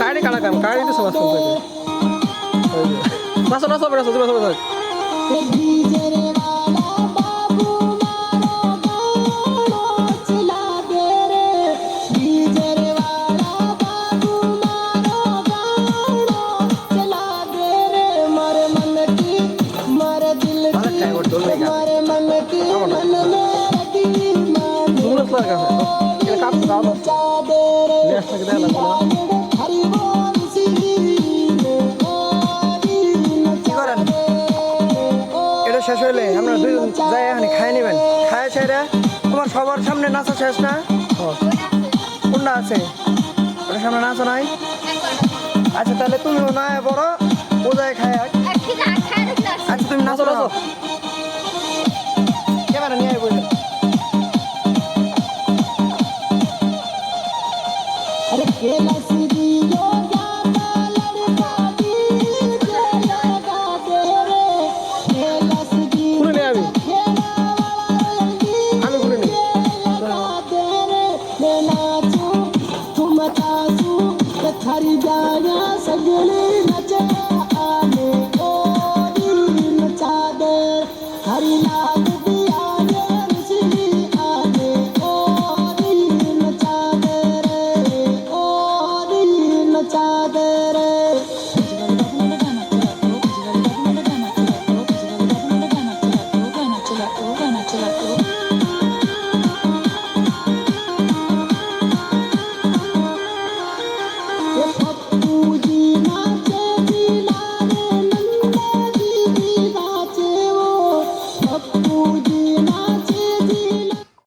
কাড়ি কাড়া কাম কাড়ি তো সমাজ করতে বাসো না সবাই বাসো বাসো বাসো এটা শেষ হইলে আমরা দুজন যাই এখানে খাই নেবেন। খায় সেরা তোমার সবার সামনে নাচা শেষ না? কোনটা আছে? ওটার সামনে নাচো নাই? আচ্ছা তাহলে তুমিও না বড়। বোঝায় যায় খায়। আচ্ছা তুমি নাচো নাচো। Feel like da da